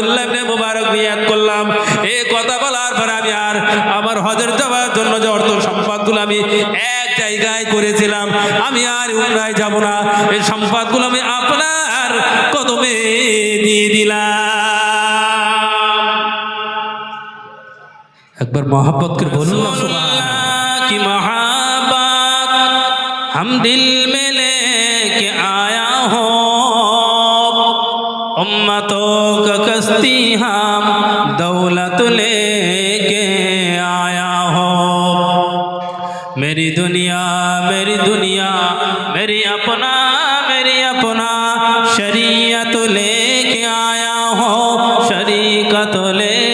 আব্দুল্লাহ মুবারক করলাম। কথা বলার পর আমি আর আমার হজের যাওয়ার জন্য যে অর্থ সম্পদগুলো আমি এক জায়গায় করেছিলাম, আমি আর উমরায় যাব না। এই সম্পদগুলো আমি আপনার কদমে দিয়ে দিলাম। একবার মহাব্বতকে বলুন কি মহা आया हो शरीकत लेके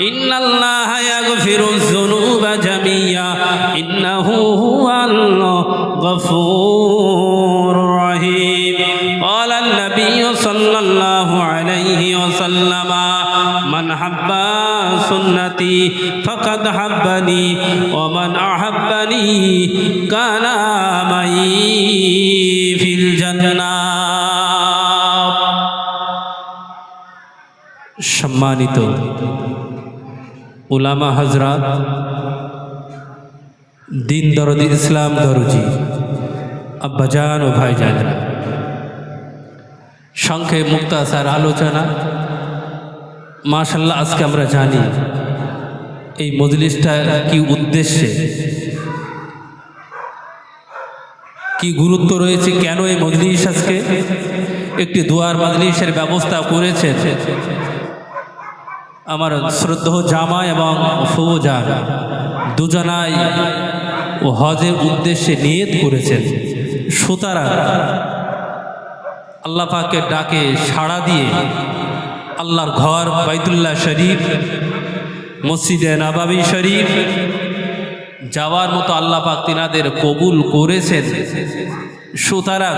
ان الله يغفر الذنوب جميعا انه هو الغفور الرحيم قال النبي صلى الله عليه وسلم من حب سنتي فقد حبني ومن أحبني সম্মানিত উলামা হজরত দিন দরদি ইসলাম দরজি, আব্বাজান ও ভাইজানেরা। সংক্ষেপ মুক্তাসার আলোচনা মাশাল্লাহ আজকে আমরা জানি এই মজলিসটা কি উদ্দেশ্যে, কি গুরুত্ব রয়েছে, কেন এই মজলিস আজকে? একটি দুয়ার মজলিসের ব্যবস্থা করেছেন। আমার শ্রদ্ধ জামা এবং ফৌজা দুজনাই ও হজের উদ্দেশ্যে নিয়ত করেছেন। সুতরাং আল্লাহ পাকের ডাকে সাড়া দিয়ে আল্লাহর ঘর বাইতুল্লাহ শরীফ, মসজিদে নবাবি শরীফ যাওয়ার মতো আল্লাহ পাক তিনাদের কবুল করেছেন। সুতরাং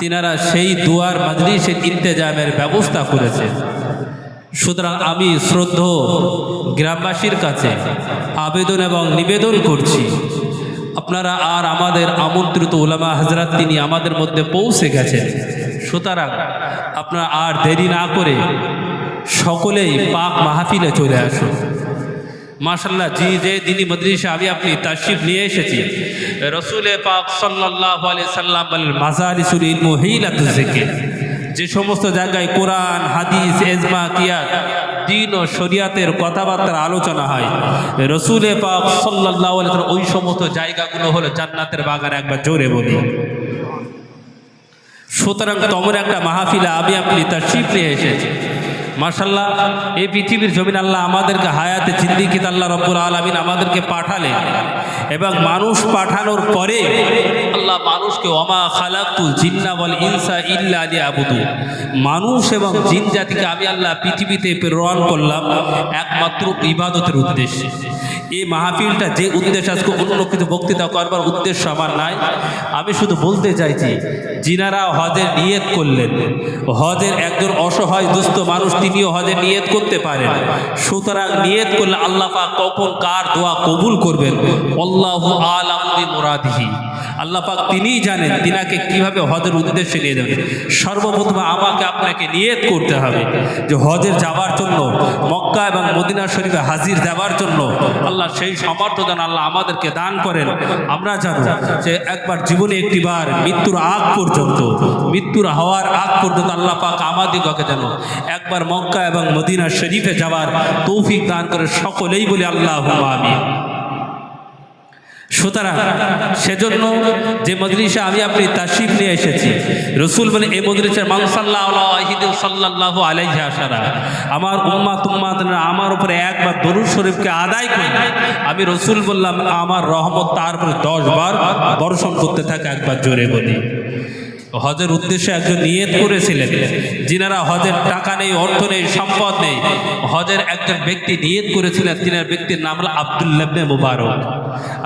তিনারা সেই দুয়ার মাজলিসের ইন্তেজামের ব্যবস্থা করেছেন। সুতরাং আমি শ্রদ্ধ গ্রামবাসীর কাছে আবেদন এবং নিবেদন করছি। আপনারা আর আমাদের আমন্ত্রিত ওলামা হাজরাত তিনি আমাদের মধ্যে পৌঁছে গেছেন। সুতরাং আপনারা আর দেরি না করে সকলেই পাক মাহফিলে চলে আসুন। মাশাল্লাহ জি, যে দিনী মদ্রিসে আমি আপনি তাশিফ নিয়ে এসেছি। রসুলে পাক সাল্লাহ আলি সাল্লাম মাজারিসুল ইলমু জিকির। যে সমস্ত জায়গায় কোরআন, হাদিস, এজমা কিয়াত দিন ও শরিয়াতের কথাবার্তার আলোচনা হয়। রসুলে পাক সাল্লাহ ওই সমস্ত জায়গাগুলো হলো জান্নাতের বাগান একবার জোরে বলি। সুতরাং তমন একটা মাহফিলে আমি আপনি তার শিপ নিয়ে এসেছি। মার্শাল্লাহ এই পৃথিবীর জমিন আল্লাহ আমাদেরকে হায়াতে চিন্দিকিত আল্লাহ রব্বুল আলমিন আমাদেরকে পাঠালে এবং মানুষ পাঠানোর পরে আল্লাহ মানুষকে অমা খালাকুল জিন্না বল ইনসা ইল্লা আলী আবুদু মানুষ এবং জিন জাতিকে আমি আল্লাহ পৃথিবীতে প্রেরণ করলাম একমাত্র ইবাদতের উদ্দেশ্যে। এই মাহফিলটা যে উদ্দেশ্য আজকে কিছু বক্তৃতা করবার উদ্দেশ্য আমার নাই। আমি শুধু বলতে চাইছি, যিনারা হজের নিয়ত করলেন, হজের একজন অসহায় দুস্থ মানুষ তিনিও হজের নিয়ত করতে পারেন। সুতরাং নিয়ত করলে আল্লাহ কখন কার দোয়া কবুল করবেন? আল্লাহ আলাম মুরাদিহি আল্লাহ পাক তিনিই জানেন তিনাকে কীভাবে হজের উদ্দেশ্যে নিয়ে যাবেন সর্বপ্রথম আমাকে আপনাকে নিয়ত করতে হবে যে হজের যাওয়ার জন্য, মক্কা এবং মদিনা শরীফে হাজির দেওয়ার জন্য আল্লাহ সেই সমর্থ দান আল্লাহ আমাদেরকে দান করেন। আমরা জানো যে একবার জীবনে একটিবার মৃত্যুর আগ পর্যন্ত, মৃত্যুর হওয়ার আগ পর্যন্ত আল্লাহ পাক আমাদিগকে যেন একবার মক্কা এবং মদিনা শরীফে যাওয়ার তৌফিক দান করে সকলেই বলে আল্লাহ আমি সুতরাং সেজন্য যে মজলিসে আমি আপনি তাসিফ নিয়ে এসেছি, রসুল বলে এই মজলিসের মানসাল্লাহ সাল্লাহ আমার উম্মা তুম্মা আমার উপরে একবার দরুদ শরীফকে আদায় করে, আমি রসুল বললাম, আমার রহমত তার উপরে দশ বার বর্ষণ করতে থাকে, একবার জোরে বলি। হজের উদ্দেশ্যে একজন নিয়ত করেছিলেন। যিনারা হজের টাকা নেই, অর্থ নেই, সম্পদ নেই। হজের একজন ব্যক্তি নিয়ত করেছিলেন, তিনার ব্যক্তির নাম হলো আবদুল্লাবনে মুবারক।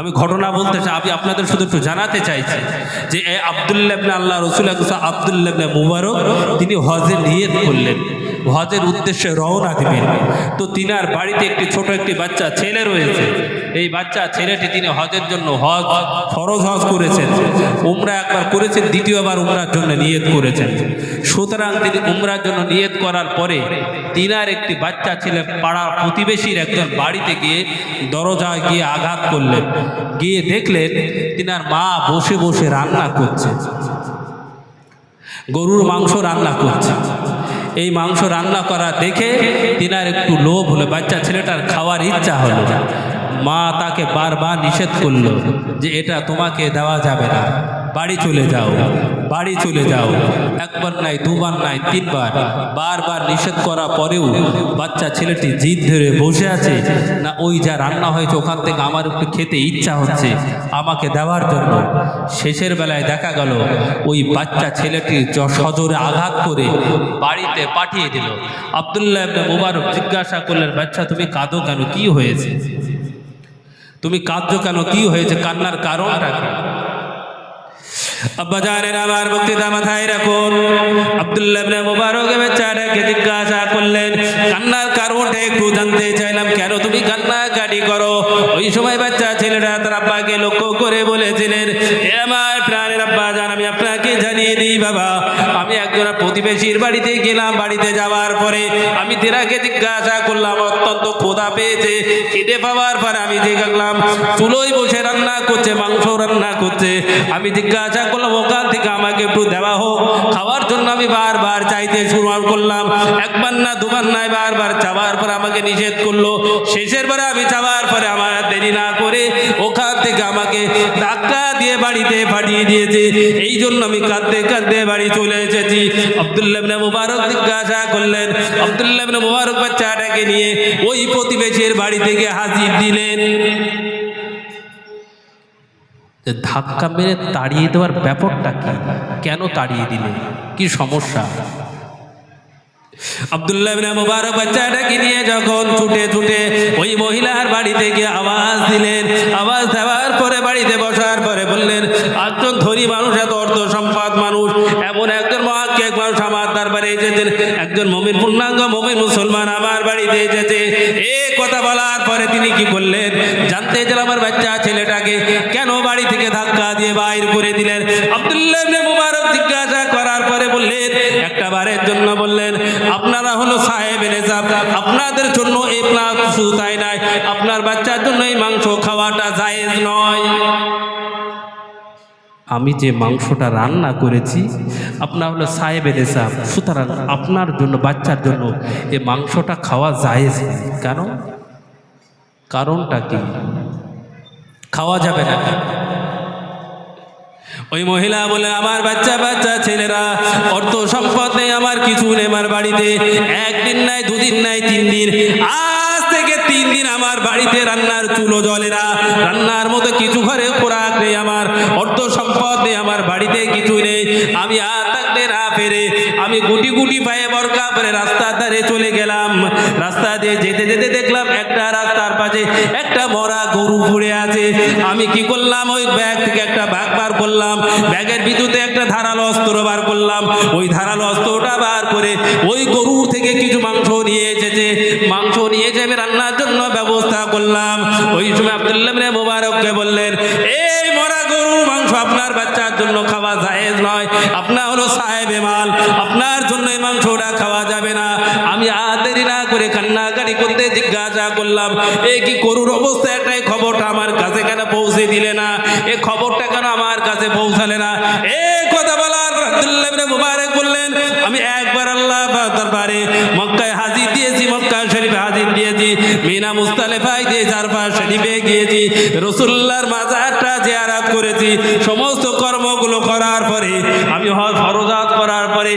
আমি ঘটনা বলতে চাই, আমি আপনাদের শুধু একটু জানাতে চাইছি যে এই আবদুল্লাবনে আল্লাহ রসুল আবদুল্লাবনে মুবারক, তিনি হজের নিয়ত করলেন। হজের উদ্দেশ্যে রওনা দিবেন। তো তিনার বাড়িতে একটি ছোট একটি বাচ্চা, ছেলে রয়েছে। এই বাচ্চা, ছেলেটি তিনি হজের জন্য হজ, ফরজ হজ করেছেন। উমরা একবার করেছেন, দ্বিতীয়বার উমরার জন্য নিয়ত করেছেন। সুতরাং তিনি উমরার জন্য নিয়ত করার পরে তিনার একটি বাচ্চা ছেলে পাড়ার প্রতিবেশীর একজন বাড়িতে গিয়ে দরজায় গিয়ে আঘাত করলেন। গিয়ে দেখলেন তিনার মা বসে বসে রান্না করছে। গরুর মাংস রান্না করছে। এই মাংস রান্না করা দেখে তিনার একটু লোভ হলো, বাচ্চা ছেলেটার খাওয়ার ইচ্ছা হলো। মা তাকে বারবার নিষেধ করল যে এটা তোমাকে দেওয়া যাবে না। বাড়ি চলে যাও, বাড়ি চলে যাও। একবার নাই, দুবার নাই, তিনবার। বারবার নিষেধ করা পরেও বাচ্চা ছেলেটি জিদ ধরে বসে আছে। না, ওই যা রান্না হয়েছে, ওখান থেকে আমার একটু খেতে ইচ্ছা হচ্ছে, আমাকে দেওয়ার জন্য। শেষের বেলায় দেখা গেল, ওই বাচ্চা ছেলেটি জ- সজোরে আঘাত করে বাড়িতে পাঠিয়ে দিল। আবদুল্লাহ ইবনে মুবারক জিজ্ঞাসা করলেন, বাচ্চা, তুমি কাঁদো কেন? কি হয়েছে? তুমি কাঁদছো কেন? কি হয়েছে? কান্নার কারণটা আব্বা জানেন আমার বক্তৃতা মাথায় রাখুন। আব্দুল্লাহ ইবনে মুবারক বেচারাকে জিজ্ঞাসা করলেন, কান্নার কারণটা একটু জানতে চাইলাম, কেন তুমি কান্নাকাটি করো। ওই সময় বাচ্চা ছেলেরা তার আব্বাকে লক্ষ্য করে বলেছিলেন, "এ আমার প্রাণের আব্বা জান, আমি আপনাকে জানিয়ে দিই বাবা, আমি একজন প্রতিবেশীর বাড়িতে গেলাম, বাড়িতে যাওয়ার পরে আমি তেরাকে জিজ্ঞাসা করলাম, অত্যন্ত ক্ষুধা পেয়েছে, খিদে পাওয়ার পরে আমি দেখলাম চুলোই বসে রান্না করছে, মাংস রান্না করছে? আমি জিজ্ঞাসা করলাম, ওখান থেকে আমাকে একটু দেওয়া হোক, খাওয়ার জন্য আমি বারবার চাইতে শুরু করলাম, একবার না দুবার নাই বারবার চাওয়ার পর আমাকে নিষেধ করল, শেষের পরে আমি চাওয়ার পরে আমার দেরি না করে ওখান থেকে আমাকে ধাক্কা দিয়ে বাড়িতে পাঠিয়ে দিয়েছে। এই জন্য আমি কাঁদতে কাঁদতে বাড়ি চলে এসেছি। আবদুল্লাহ মুবারক জিজ্ঞাসা করলেন, আবদুল্লাহ মুবারক বাচ্চাটাকে নিয়ে ওই প্রতিবেশীর বাড়ি থেকে হাজির দিলেন। ধাক্কা মেরে তাড়িয়ে দেওয়ার ব্যাপারটা কি? কেন তাড়িয়ে দিলে কি সমস্যা? আব্দুল্লাহ মুবারক বাচ্চাটাকে নিয়ে যখন ছুটে ছুটে ওই মহিলার বাড়িতে গিয়ে আওয়াজ দিলেন, আওয়াজ দেওয়ার পরে বাড়িতে বসার পরে বললেন, একজন ধনী মানুষ, এত অর্থ সম্পদ মানুষ, এমন একজন মহাক্কেক মানুষ আমার দরবারে এসেছেন। একজন মমিন পূর্ণাঙ্গ মমিন মুসলমান আমার বাড়িতে এসেছে। এ কথা বলার পরে তিনি কি করলেন? জানতে চাইল আমার বাচ্চা ছেলেটাকে। কেন বাড়ি থেকে ধাক্কা দিয়ে বাইর করে দিলেন? আব্দুল্লাহ মুবারক জিজ্ঞাসা পরে বললেন একটা বারের জন্য বললেন, আপনারা হলো সাহেব নেজাব, আপনাদের জন্য এই প্লাস তাই নাই আপনার বাচ্চার জন্য এই মাংস খাওয়াটা জায়েজ নয়। আমি যে মাংসটা রান্না করেছি, আপনার হলো সাহেব নেজাব, সুতরাং আপনার জন্য, বাচ্চার জন্য এই মাংসটা খাওয়া জায়েজ। কেন কারণটা কি? খাওয়া যাবে না। ওই মহিলা বলে, আমার বাচ্চা বাচ্চা ছেলেরা, অর্থ সম্পদ নেই আমার কিছু নেই আমার বাড়িতে। একদিন নাই, দুদিন নাই, তিন দিন। আজ থেকে তিন দিন আমার বাড়িতে রান্নার চুলো জ্বলে না। রান্নার মতো কিছু ঘরে খোরাক নেই আমার। অর্থ সম্পদ নেই আমার বাড়িতে কিছু নেই। আমি আর না পেরে আমি গুটি গুটি পায়ে বরকা পরে রাস্তার ধারে চলে গেলাম। রাস্তা দিয়ে যেতে যেতে দেখলাম একটা রাস্তার পাশে একটা মরা গরু পড়ে আছে। আমি কি করলাম? ওই ব্যাগ থেকে একটা ব্যাগ বার করলাম। ব্যাগের ভিতরে একটা ধারালো অস্ত্র বার করলাম। ওই ধারালো অস্ত্রটা বার করে ওই গরুর থেকে কিছু মাংস নিয়ে এসেছে। মাংস নিয়ে এসে আমি রান্নার জন্য ব্যবস্থা করলাম। ওই সময় আব্দুল্লাহ মুবারককে বললেন, এই মরা গরুর মাংস আপনার বাচ্চার জন্য খাওয়া জায়েজ নয়। আপনার হলো সাহেবে মাল আপনার জন্য এই মাংসটা খাওয়া যাবে না। আমি আর দেরি না করে কান্নাকাটি করতে জিজ্ঞাসা করলাম, এ কি গরুর অবস্থা? একটাই খবরটা আমার কাছে কেন পৌঁছে দিলে না? এ খবরটা কেন আমার কাছে পৌঁছালে না? এ কথা বলার ইবনে মুবারক বললেন, আমি একবার আল্লাহ দরবারে মক্কায় হাজির গিয়েছি, মিনা মুস্তালেফায় দিয়ে চারপা শরীফে গিয়েছি রসুল্লাহর মাজারটা জিয়ারাত করেছি, সমস্ত কর্মগুলো করার পরে, আমি হজ ফরজাত করার পরে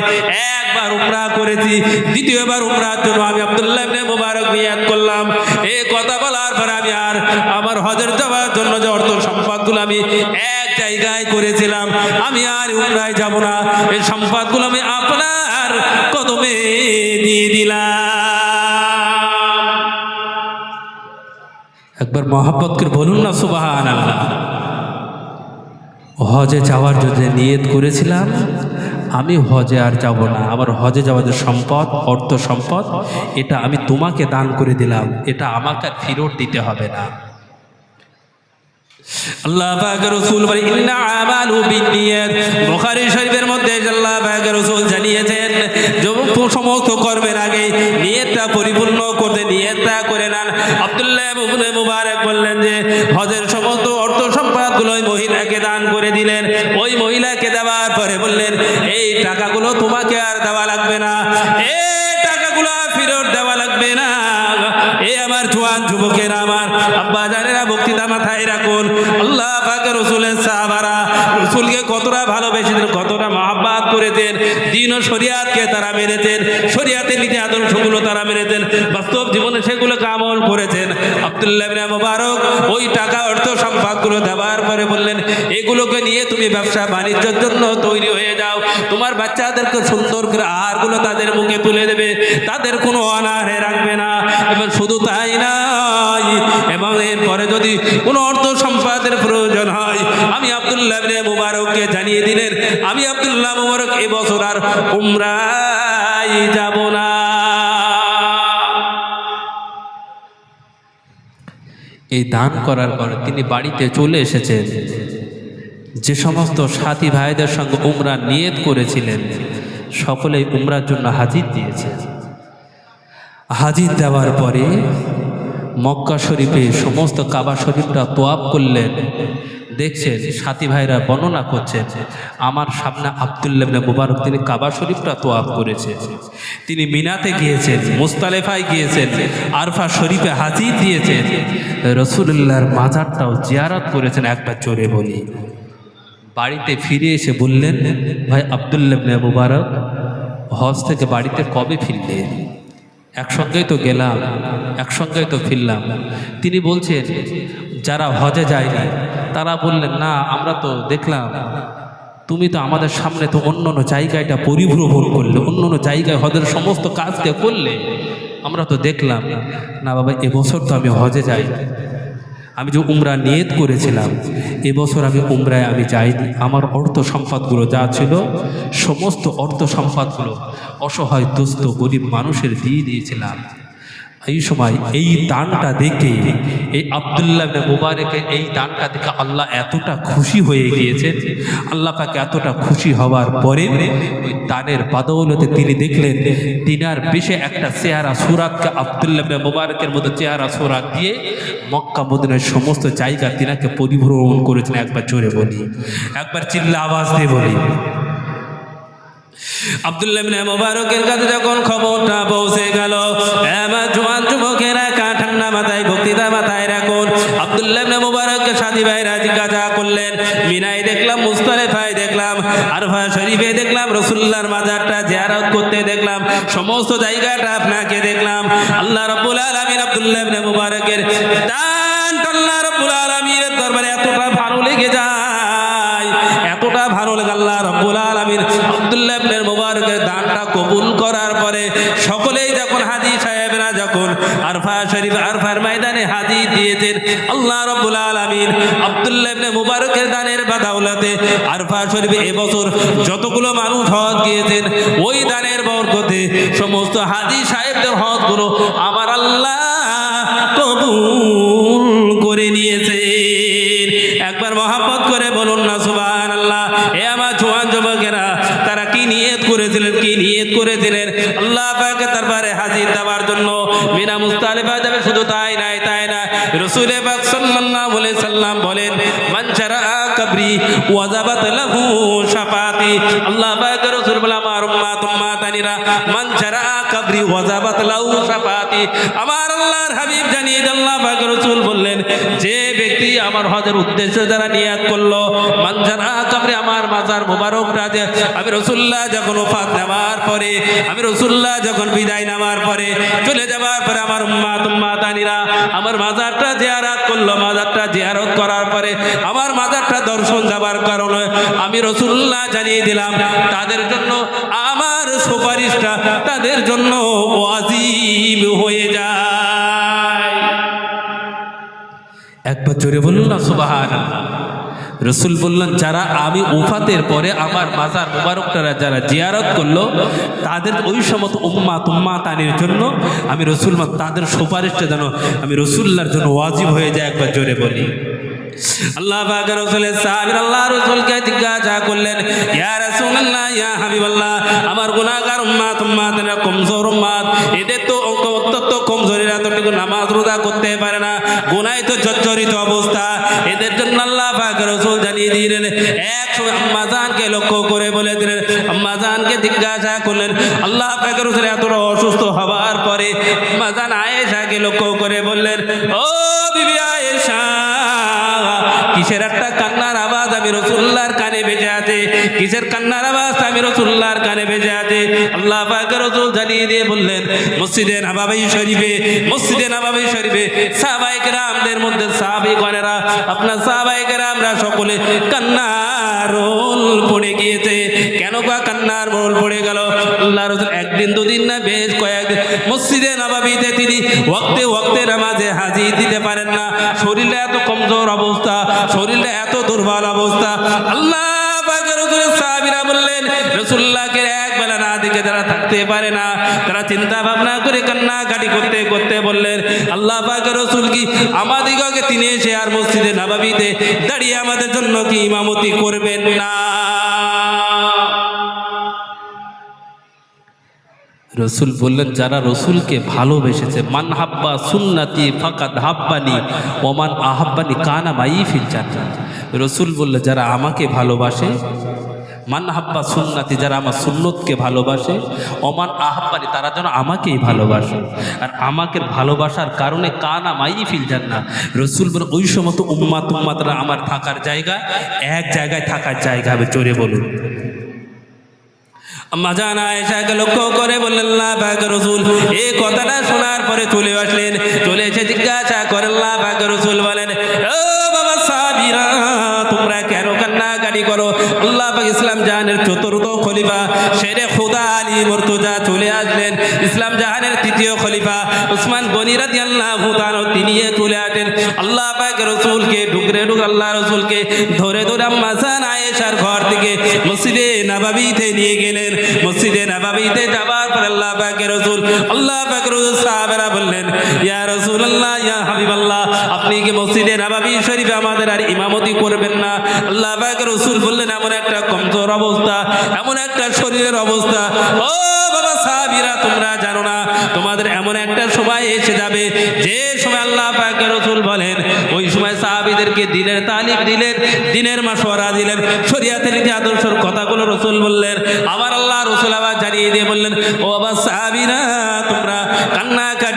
একবার উমরা করেছি, দ্বিতীয়বার উমরার জন্য আমি আব্দুল্লাহ ইবনে মুবারক নিয়াত করলাম। এই কথা বলার পরে আমি আর আমার হজের যাওয়ার জন্য যে অর্থ সম্পদগুলো আমি এক জায়গায় করেছিলাম, আমি আর উমরায় যাব না। এই সম্পদগুলো আমি আপনার কদমে দিয়ে দিলাম। একবার মহাব্বত বলুন না সুবাহ হজে যাওয়ার জন্য নিয়ত করেছিলাম, আমি হজে আর যাব না। আমার হজে যাওয়ার যে সম্পদ, অর্থ সম্পদ, এটা আমি তোমাকে দান করে দিলাম। এটা আমাকে ফেরত দিতে হবে না। আল্লাহ পাক রাসূল বলে, ইন্না আমালু বিনিয়াত বুখারী শরীফের মধ্যে আল্লাহ পাক রাসূল জানিয়েছেন সমস্ত কর্মের আগে নিয়তটা পরিপূর্ণ করতে, নিয়তটা করে নেন। আব্দুল্লাহ ইবনে মুবারক বললেন যে, হজের সমস্ত অর্থ সম্পদগুলো ওই মহিলাকে দান করে দিলেন। ওই মহিলাকে দেওয়ার পরে বললেন, এই টাকাগুলো তোমাকে আর দেওয়া লাগবে না। এই টাকাগুলো ফেরত দেওয়া লাগবে না। এ আমার জোয়ান যুবকের আমার আব্বা বক্তৃতা মাথায় রাখুন। আল্লাহ পাকে রসুলের সাহাবারা রসুলকে কতটা ভালোবেসেছেন, কতটা মহাব্বাত করেছেন, দিন ও শরিয়াতকে তারা মেরেছেন শরিয়াতের নীতি আদর্শগুলো তারা মেরেছেন বাস্তব জীবনে সেগুলোকে আমল করেছেন। আব্দুল্লাহ মুবারক ওই টাকা, অর্থ, সম্পদগুলো দেওয়ার পরে বললেন, এগুলোকে নিয়ে তুমি ব্যবসা বাণিজ্যের জন্য তৈরি হয়ে যাও। তোমার বাচ্চাদেরকে সুন্দর করে আহারগুলো তাদের মুখে তুলে দেবে, তাদের কোনো অনাহারে রাখবে না। এবং শুধু তাই নাই এবং এরপরে যদি কোনো অর্থ সম্পাদের প্রয়োজন হয়, আমি আব্দুল্লাহ মুবারককে জানিয়ে দিলেন, আমি আব্দুল্লাহ মুবারক এবছর আর উমরাই যাব না। এই দান করার পর তিনি বাড়িতে চলে এসেছেন। যে সমস্ত সাথী ভাইদের সঙ্গে উমরা নিয়ত করেছিলেন, সকলেই উমরার জন্য হাজির দিয়েছে হাজির দেওয়ার পরে মক্কা শরীফে সমস্ত কাবা শরীফটা তোয়াব করলেন দেখছেন সাথী ভাইরা বর্ণনা করছেন আমার সামনে আবদুল্লাবনে মুবারক তিনি কাবা শরীফটা তোয়াব করেছে। তিনি মিনাতে গিয়েছেন, মুস্তালেফায় গিয়েছেন, আরফা শরীফে হাজির দিয়েছেন। রসুল্লাহর মাজারটাও জিয়ারত করেছেন একবার চোরে বলি। বাড়িতে ফিরে এসে বললেন, ভাই আবদুল্লাবনে মুবারক, হজ থেকে বাড়িতে কবে ফিরলেন একসঙ্গেই তো গেলাম একসঙ্গেই তো ফিরলাম। তিনি বলছেন, যারা হজে যায়নি তারা বললেন, না, আমরা তো দেখলাম, তুমি তো আমাদের সামনে তো অন্য অন্য জায়গাটা পরিভ্রমণ করলে, অন্য অন্য জায়গায় হজের সমস্ত কাজকে করলে, আমরা তো দেখলাম, না বাবা এবছর তো আমি হজে যাই আমি যে উমরা নিয়ত করেছিলাম এবছর আমি উমরায় আমি যাইনি। আমার অর্থ সম্পদগুলো যা ছিল, সমস্ত অর্থ সম্পদগুলো অসহায়, দুস্থ, গরিব মানুষের দিয়ে দিয়েছিলাম। এই সময় এই দানটা দেখে, এই আবদুল্লাহ মুবারকের এই দানটা দেখে আল্লাহ এতটা খুশি হয়ে গিয়েছেন। আল্লাহ পাকে এতটা খুশি হওয়ার পরে ওই দানের বাদৌলতে তিনি দেখলেন তিনার বেশে একটা চেহারা সুরাতকে আবদুল্লাহ মুবারকের মতো চেহারা সুরাত দিয়ে মক্কা মদিনার সমস্ত জায়গা তিনাকে পরিভ্রমণ করেছেন। একবার জোরে বলি, একবার চিল্লা আওয়াজ দিয়ে বলি আব্দুল্লাহ মুবারকের কাছে যখন খবরটা পৌঁছে গেল আমার জোয়ান যুবকেরা ঠান্ডা মাথায়, বক্তৃতা মাথায় রাখুন। আব্দুল্লাহ মুবারককে সাথী ভাইরা জিজ্ঞাসা করলেন মিনাই দেখলাম, মুস্তালেফায় দেখলাম, আরফা শরীফে দেখলাম রসুল্লাহর মাজারটা জিয়ারত করতে দেখলাম, সমস্ত জায়গাটা আপনাকে দেখলাম। আল্লাহ রাব্বুল আলামিন আব্দুল্লাহ মুবারকের দান আল্লাহ রাব্বুল আলামিনের দরবারে এতটা ভালো লেগে যায় এতটা ভালো লাগে আল্লাহ রব্বুল আলামিন আব্দুল্লাহ ইবনে মুবারকের দানটা কবুল করার পরে সকলেই যখন হাজি সাহেবরা যখন আরফা শরীফ আরফার ময়দানে হাজি দিয়েছেন, আল্লাহ রব্বুল আলামিন আব্দুল্লাহ ইবনে মুবারকের দানের বাদাউলাতে আরফা শরীফে এবছর যতগুলো মানুষ হজ গিয়েছেন, ওই দানের বরকতে সমস্ত হাজি সাহেবদের হজগুলো আমার আল্লাহ কবুল করে নিয়েছেন করেছিলেন আল্লাহ পাকে দরবারে হাজির দেওয়ার জন্য বিনা মুস্তালিফা যাবে, শুধু তাই নাই, তাই না। রসুল পাক সাল্লাল্লাহু আলাইহি সাল্লাম বলেন, মান কবরি ওয়াজাবাত লাহু শাফাতি আল্লাহ পাক বলে, আমার উম্মত উম্মাত উম্মাতানিরা, মান কবরি ওয়াজাবাত লাউ আমার আল্লাহর হাবিব জানিয়ে আল্লাহ পাক রাসূল বললেন, যে ব্যক্তি আমার হজের উদ্দেশ্যে যারা নিয়াত মান কবরি, আমার মাজার মোবারক রাজে। আমি রাসূলুল্লাহ যখন পরে, আমি রাসূলুল্লাহ যখন বিদায় পরে, চলে যাওয়ার পরে আমার উম্মাত, উম্মাতানিরা আমার মাজারটা জিয়ারত করল। মাজারটা জিয়ারত করার পরে, আমার মাজারটা দর্শন যাবার কারণে আমি রসুল্লাহ জানিয়ে দিলাম, তাদের জন্য আমার সুপারিশটা তাদের জন্য ওয়াজিব হয়ে যায়। একবার জোরে বলুন না সুবাহান রসুল বললেন, যারা আমি উফাতের পরে আমার মাজার মুবারকটারা যারা জিয়ারত করল, তাদের ওই সমত উম্মা তুম্মা তানির জন্য আমি রসুল তাদের সুপারিশটা যেন আমি রসুল্লার জন্য ওয়াজিব হয়ে যায়। একবার জোরে বলি। আল্লাহ পাক রাসূলের সাহাবীর আল্লাহ রাসূলকে জিজ্ঞাসা করলেন, ইয়া রাসূলুল্লাহ, ইয়া হাবিবাল্লাহ, আমার গুনাহগার উম্মাত, উম্মাতেরা কমজোর উম্মাত, এদের তো অত্যন্ত কমজোরিরা তো নামাজ রোজা করতে পারে না, গুনায় তো জর্জরিত অবস্থা। এদের জন্য আল্লাহ পাক রাসূল জানিয়ে দিলেন এক আম্মাজানকে লক্ষ্য করে বলে দিলেন আম্মাজানকে জিজ্ঞাসা করলেন, আল্লাহ পাক রাসূল এতটা অসুস্থ হওয়ার পরে আম্মাজান আয়েশাকে লক্ষ্য করে বললেন, ও বিবি আয়েশা কিসের একটা কান্নার আওয়াজ আমি রসুল্লাহর কানে বেজে আছে? কিসের কান্নার আওয়াজ আমি রসুল্লাহর কানে বেজে আছে? আল্লাহ পাক রসুল জানিয়ে দিয়ে বললেন, মসজিদে নাবাবাই শরীফে, মসজিদে নাবাবাই শরীফে সাহাবাই কেরামদের মধ্যে সাহাবি গণেরা আপনার সাহাবাই কেরামরা সকলে কান্নার রোল পড়ে গিয়েছে। কেন বা কান্নার রোল পড়ে গেল? আল্লাহ রসুল একদিন, দুদিন না, বেশ কয়েকদিন মসজিদে নবাবিতে তিনি ওয়াক্তে ওয়াক্তে নামাজে হাজির দিতে পারেন না। শরীরে এত কমজোর অবস্থা শরীরে এত দুর্বল অবস্থা। আল্লাহ রসুলের বললেন রসুল্লাহকে এক বেলা না দিকে যারা থাকতে পারে না। তারা চিন্তা ভাবনা করে কান্না কাটি করতে করতে বললেন, আল্লাহ পাকের রসুল কি আমাদিগকে তিনি এসে আর মসজিদে নাবাবিতে দাঁড়িয়ে আমাদের জন্য কি ইমামতি করবেন না? রসুল বললেন, যারা রসুলকে ভালোবেসেছে, মান হাব্বা সুন্নাতি ফাকাত হাব্বানি ওমান আহাব্বানি কানা মাই ফিল জান্নাত। রসুল বললে যারা আমাকে ভালোবাসে, মান হাব্বা সুন্নাতি, যারা আমার সুন্নতকে ভালোবাসে অমান আহাব্বানি, তারা যেন আমাকেই ভালোবাসে। আর আমাকে ভালোবাসার কারণে কানা মাই ফিল জান্নাত। রসুল বলে ওই সমস্ত উম্মাত উম্মাতরা আমার থাকার জায়গা, এক জায়গায় থাকার জায়গা হবে চোরে বলুন। আল্লাহ ইসলাম জাহানের চতুর্থ খলিফা শেরে খুদা আলী মর্তুজা চলে আসলেন। ইসলাম জাহানের তৃতীয় খলিফা উসমান গনি রাদিয়াল্লাহু তাআলা তিনি চলে আসেন। আল্লাহ রসুলকে ঢুকরে ঢুক আল্লাহ রসুলকে ধরে ধরে আম্মা আয়েশার ঘর থেকে মসজিদে নাবাবিতে নিয়ে গেলেন। মসজিদে নাবাবিতে যাবার পর আল্লাহ পাকে রসুল, আল্লাহ পাকে রসুল সাহাবেরা বললেন, ইয়া রসুল আল্লাহ ইয়া হাবিব আল্লাহ আপনি কি মসজিদে নাবাবি শরীফে আমাদের আর ইমামতি করবেন না? আল্লাহ পাকে রসুল বললেন, এমন একটা কমজোর অবস্থা, এমন একটা শরীরের অবস্থা। ও বাবা সাহাবিরা তোমরা জানো না, তোমাদের এমন একটা সময় এসে যাবে, যে সময় আল্লাহ পাক রসুল বলেন, ওই সময় সাহাবিদেরকে দিনের তালিম দিলেন, দিনের মাসোয়ারা দিলেন, শরিয়াতের নীতি আদর্শের কথাগুলো রসুল বললেন, আবার আল্লাহ রসুল আবার জানিয়ে দিয়ে বললেন, ও আবার সাহাবিরা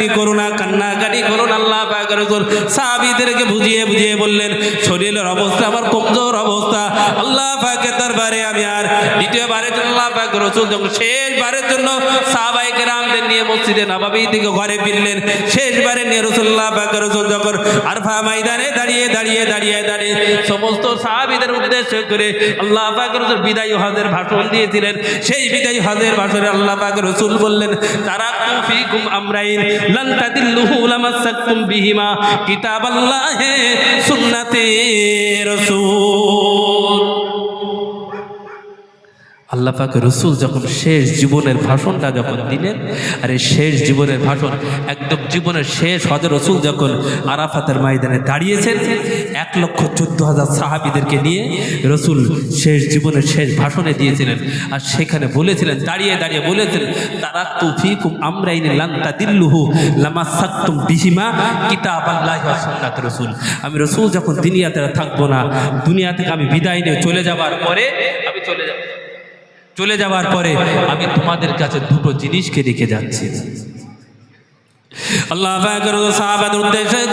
কান্নাকাটি করো না কান্নাকাটি করো না, আল্লাহ পাক রসুল। সাহাবিদেরকে বুঝিয়ে বুঝিয়ে বললেন, শরীরের অবস্থা আমার কমজোর অবস্থা। আল্লাহ পাকের দরবারে আমি আর দ্বিতীয়বারের জন্য আল্লাহ পাক রসুল যখন শেষবারের জন্য সাহাবাই কেরামদের নিয়ে মসজিদে নবাবী থেকে ঘরে ফিরলেন শেষবারে নিয়ে রসুল্লাহ পাক রসুল যখন আরফা ময়দানে দাঁড়িয়ে দাঁড়িয়ে দাঁড়িয়ে দাঁড়িয়ে সমস্ত সাহাবিদের উদ্দেশ্য করে আল্লাহ পাক রসুল বিদায়ী হজের ভাষণ দিয়েছিলেন, সেই বিদায়ী হজের ভাষণে আল্লাহ পাক রসুল বললেন, তারা কুফিকুম আমরাইন লান তাদিল্লুহু লামাসাক্কুম বিহিমা কিতাবাল্লাহি সুন্নাতে রাসূল। আল্লাহ পাক রসুল যখন শেষ জীবনের ভাষণটা যখন দিলেন, আর এই শেষ জীবনের ভাষণ, একদম জীবনের শেষ হজর রসুল যখন আরাফাতের ময়দানে দাঁড়িয়েছেন, এক লক্ষ চোদ্দ হাজার সাহাবিদেরকে নিয়ে রসুল শেষ জীবনের শেষ ভাষণে দিয়েছিলেন। আর সেখানে বলেছিলেন, দাঁড়িয়ে দাঁড়িয়ে বলেছিলেন তারা তুফিকুম আমরাইনি লান্তা দিল্লুহু লামা সাক্তুম বিহিমা কিতাব আল্লাহ সুন্নাত রসুল। আমি রসুল যখন দুনিয়াতে থাকব না, দুনিয়া থেকে আমি বিদায় নিয়ে চলে যাবার পরে আমি চলে যাব। চলে যাওয়ার পরে আমি তোমাদের কাছে দুটো জিনিসকে রেখে যাচ্ছি। আল্লাহ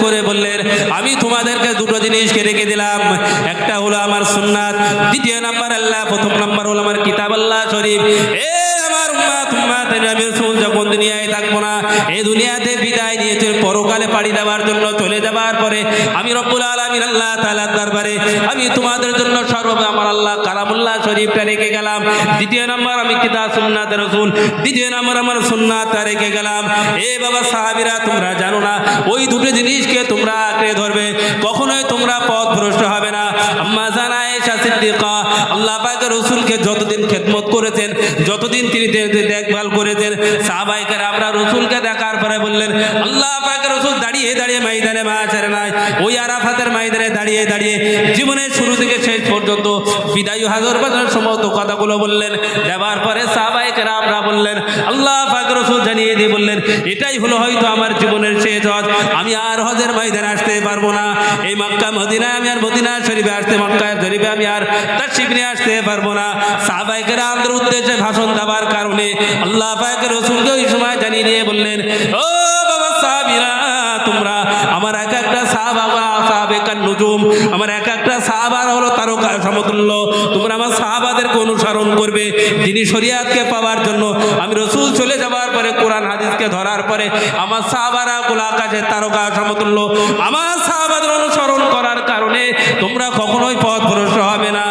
করে বললেন, আমি তোমাদেরকে দুটো জিনিসকে রেখে দিলাম। একটা হলো আমার সুন্নাত, দ্বিতীয় নাম্বার আল্লাহ, প্রথম নাম্বার হলো আমার কিতাব আল্লাহ শরীফ। এ দুনিয়ায় থাকব না। এই দুনিয়াতে বিদায় নিয়েছে পরকালে পাড়ি দেওয়ার জন্য চলে যাবার পরে আমি রব্বুল আলামিন আল্লাহ তাআলার দরবারে আমি তোমাদের জন্য সর্ব আমার আল্লাহ কালামুল্লাহ শরীফটা রেখে গেলাম। দ্বিতীয় নাম্বার আমি কিতাব সুন্নাত রাসূল, দ্বিতীয় নাম্বার আমার সুন্নাত রেখে গেলাম। এ বাবা সাহাবীরা, তোমরা জানো না, ওই দুটো জিনিসকে তোমরা আঁকড়ে ধরবে, কখনোই তোমরা পথ ভ্রষ্ট হবে না। আম্মা জানা এসা সিদ্দিকা, আল্লাহ পাকের রসুলকে যতদিন খেদমত করেছেন, যতদিন তিনি দেখভাল করেছেন সাহাবাইকার আমরা রসুলকে দেখার পরে বললেন, আল্লাহ পাকের রসুল দাঁড়িয়ে দাঁড়িয়ে ময়দানে মাছের নাই, ওই আরাফাতের ময়দানে দাঁড়িয়ে দাঁড়িয়ে জীবনের শুরু থেকে শেষ পর্যন্ত বিদায়ী হাজার বাজার সমস্ত কথাগুলো বললেন। দেওয়ার পরে সাহাবাইকার আমরা বললেন, আল্লাহ পাকের রসুল জানিয়ে দিয়ে বললেন, এটাই হলো হয়তো আমার জীবনের শেষ হজ, আমি আর হজের ময়দানে আসতে পারব না। এই মক্কা মদিনায় আমি আর মদিনা শরীফে আসতে মক্কা শরীফে আমি আর তাশরিফ নিয়ে আসতে পারব না। সাহাবাইকের আমাদের উদ্দেশ্যে ভাষণ দেওয়ার কারণে আল্লাহ পাকের রসুলকে ওই সময় জানিয়ে দিয়ে বললেন, ও বাবা সাহাবিরা, তোমরা আমার এক একটা সাহাবা নজুম? আমার এক একটা সাহাবার হলো তারকা সমতুল্য। তোমরা আমার সাহাবাদেরকে অনুসরণ করবে। যিনি শরিয়াতকে পাওয়ার জন্য আমি রসুল চলে যাওয়ার পরে, কোরআন হাদিসকে ধরার পরে আমার সাহাবারা গোলা তারকা সমতুল্য। আমার সাহাবাদের অনুসরণ করার কারণে তোমরা কখনোই পথ ভ্রষ্ট হবে না।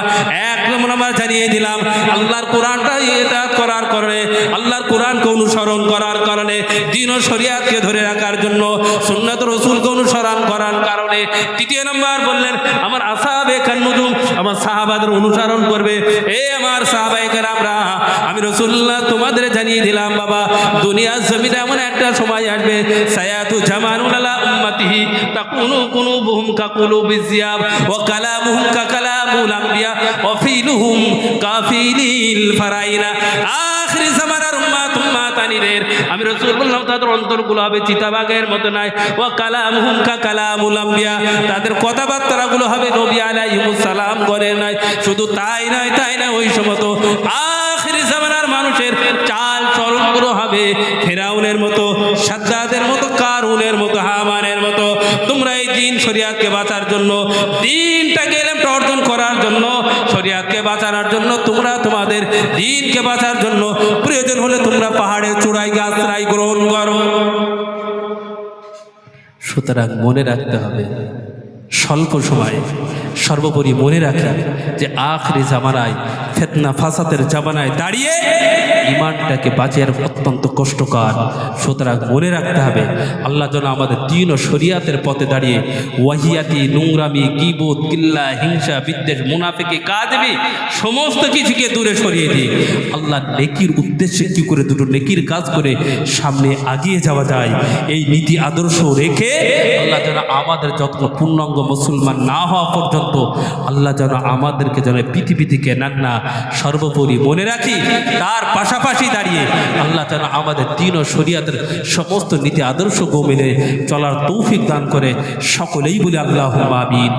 এক নম্বর জানিয়ে দিলাম, আল্লাহর কোরআনটা এটা করার কারণে, আল্লাহর কোরআনকে অনুসরণ করার কারণে, দিন ও শরিয়াতকে ধরে রাখার জন্য, সুন্নাত রসুলকে অনুসরণ করার কারণে। তৃতীয় নম্বর বললেন, আমার আসাবে কান্নুজুম আমার সাহাবাদের অনুসরণ করবে। এ আমার সাহাবাহিকের আমরা আমি রসুল্লাহ তোমাদের জানিয়ে দিলাম, বাবা, দুনিয়ার জমিনে এমন একটা সময় আসবে, সায়াতু জামানুল আলা উম্মতিহি তাকুনু কুনু বুহুম কাকুলু বিজিয়াব ওয়া কালামুহুম কা কালামুল আম্বিয়া, ওয়া ফিলুহুম কাফিলিল ফারাইনা। আখিরি জামানার উম্মাতানিদের আমি রাসূল বললাম, তাদের হবে চিতাবাগের মতো নাই ওয়া কালামুহুম কা কালামুল আম্বিয়া। তাদের হবে নবী সালাম করে শুধু তাই নয়, তাই না ওই সময় তো আখিরি জামানার মানুষের চাল চলনগুলো হবে ফেরাউনের মতো, সাদ্দাদের মতো, কারুনের মতো, হামানের মতো। তোমরা দিন শরিয়াতকে বাঁচার জন্য, দিনটাকে এলেমটা অর্জন করার জন্য, শরিয়াতকে বাঁচানোর জন্য, তোমরা তোমাদের দিনকে বাঁচার জন্য প্রয়োজন হলে তোমরা পাহাড়ের চূড়ায় গাছরাই গ্রহণ করো। সুতরাং মনে রাখতে হবে স্বল্প সময়ে সর্বোপরি মনে রাখি যে আখরি জামানায়, ফেতনা ফাসাদের জামানায় দাঁড়িয়ে ইমানটাকে বাঁচিয়ে অত্যন্ত কষ্টকর। সুতরাং মনে রাখতে হবে, আল্লাহ যেন আমাদের দিন ও শরিয়াতের পথে দাঁড়িয়ে ওয়াহিয়াতি, নোংরামি কিবোধ কিল্লা হিংসা, বিদ্বেষ, মুনাফিকে কাজবি সমস্ত কিছুকে দূরে সরিয়ে দিয়ে আল্লাহ নেকির উদ্দেশ্যে কি করে দুটো নেকির কাজ করে সামনে আগিয়ে যাওয়া যায়, এই নীতি আদর্শ রেখে আল্লাহ যেন আমাদের যত্ন পূর্ণাঙ্গ মুসলমান না হওয়া পর্যন্ত আল্লাহ যেন আমাদেরকে যেন পৃথিবী থেকে নেন না। সর্বোপরি মনে রাখি, তার পাশাপাশি দাঁড়িয়ে আল্লাহ যেন আমাদের দিন ও শরিয়াতের সমস্ত নীতি আদর্শ মেনে চলার তৌফিক দান করে সকলেই বলে আল্লাহ আমিন।